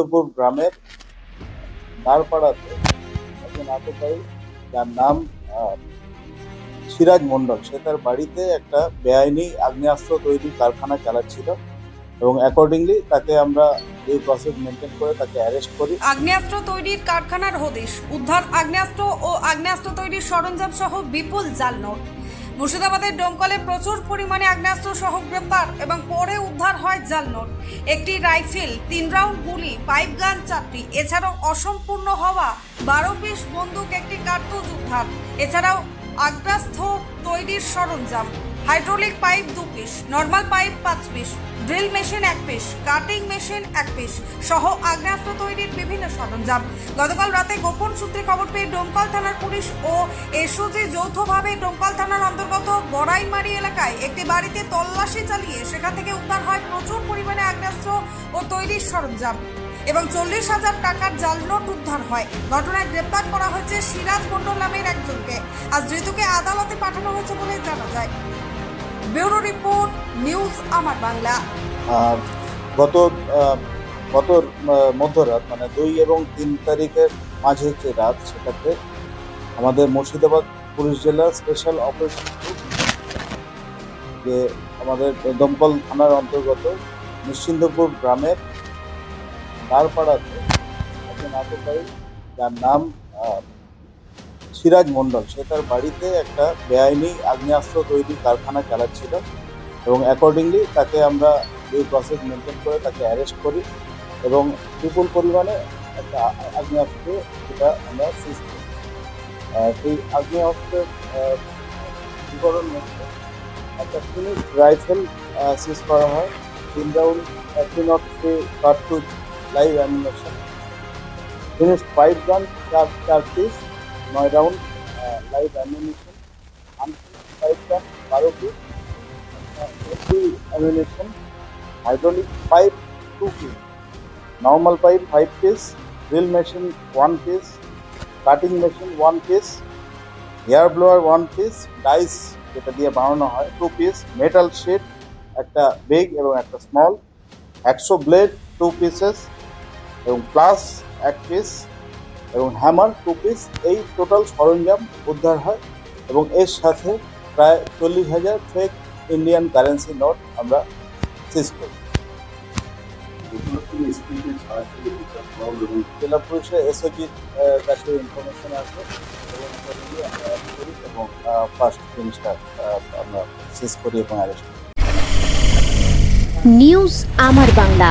উত্তরপুর গ্রামের দাঁড়পাড়াতে একজন আততায়ী, যার নাম সিরাজ মণ্ডল। সে তার বাড়িতে একটা বেআইনি আগ্নেয়াস্ত্র তৈরির কারখানা চালাচ্ছিল এবং অ্যাকর্ডিংলি তাকে আমরা এই প্রসেস মেনটেন করে তাকে অ্যারেস্ট করি। আগ্নেয়াস্ত্র তৈরির কারখানার হদিশ, উদ্ধার আগ্নেয়াস্ত্র ও আগ্নেয়াস্ত্র তৈরির সরঞ্জাম সহ বিপুল জাল নোট মুর্শিদাবাদের ডোমকলে প্রচুর পরিমাণে আগ্নেয়াস্ত্র সহ গ্রেপ্তার এবং পরে উদ্ধার হয় জাল নোট। একটি রাইফেল, তিন রাউন্ড গুলি, পাইপ গান চারটি, এছাড়াও অসম্পূর্ণ হওয়া বারো পিস বন্দুক, একটি কার্তুজ উদ্ধার। এছাড়াও আগ্রাস্থ তৈরির সরঞ্জাম। হাইড্রোলিক পাইপ দু পিস, নর্মাল পাইপ পাঁচ পিস, ড্রিল মেশিন এক পিস, কাটিং মেশিন এক পিস সহ আগ্নেয়াস্ত্র তৈরির বিভিন্ন সরঞ্জাম। গতকাল রাতে গোপন সূত্রে খবর পেয়ে ডোমকল থানার পুলিশ ও এসওজি যৌথভাবে ডোমকল থানার অন্তর্গত বড়াইমারি এলাকায় একটি বাড়িতে তল্লাশি চালিয়ে সেখান থেকে উদ্ধার হয় প্রচুর পরিমাণে আগ্নেয়াস্ত্র ও তৈরির সরঞ্জাম এবং চল্লিশ হাজার টাকার জাল নোট উদ্ধার হয়। ঘটনায় গ্রেপ্তার করা হয়েছে সিরাজ মণ্ডল নামের একজনকে। আজ ধৃতকে আদালতে পাঠানো হয়েছে বলে জানা যায়। ব্যুরো রিপোর্ট, নিউজ আমার বাংলা। গত গত মধ্যরাত মানে দুই এবং তিন তারিখের মাঝে যে রাত, সেটাতে আমাদের মুর্শিদাবাদ পুলিশ জেলা স্পেশাল অপারেশন যে আমাদের দমকল থানার অন্তর্গত নিশ্চিন্দপুর গ্রামের দাঁড়পাড়াতে একজন আততায়ী যার নাম সিরাজ মণ্ডল। সে তার বাড়িতে একটা বেআইনি আগ্নেয়াস্ত্র তৈরি কারখানা চালাচ্ছিল এবং অ্যাকর্ডিংলি তাকে আমরা এই প্রসেস মেনটেন করে তাকে অ্যারেস্ট করি এবং বিপুল পরিমাণে একটা আগ্নেয়াস্ত্র সেটা আমরা সিজ করি। সেই আগ্নেয়াস্ত্রের বিবরণ একটা ফিনিশ রাইফেল সিজ করা হয়। তিন রাউন্ড তিন of three কার্তুজ live ammunition finish pipe gun চার চার পিস নয় round live amination pipe gun বারো piece empty ammunition, hydraulic pipe 2 piece, normal pipe 5 piece, drill machine 1 piece, cutting machine 1 piece, hair blower 1 piece, dice যেটা দিয়ে বানানো হয় 2 piece, metal sheet একটা big এবং একটা স্মল একশো ব্লেড টু পিসেস এবং প্লাস এক পিস এবং হ্যামার টু পিস এই টোটাল সরঞ্জাম উদ্ধার হয় এবং এর সাথে প্রায় চল্লিশ হাজার ফেক ইন্ডিয়ান কারেন্সি নোট আমরা সিজ করি। জেলা পুলিশের এসওজির কাছে ইনফরমেশন আছে এবং এবং ফার্স্ট জিনিসটা আমরা সিজ করি এবং অ্যারেস্ট নিউজ আমার বাংলা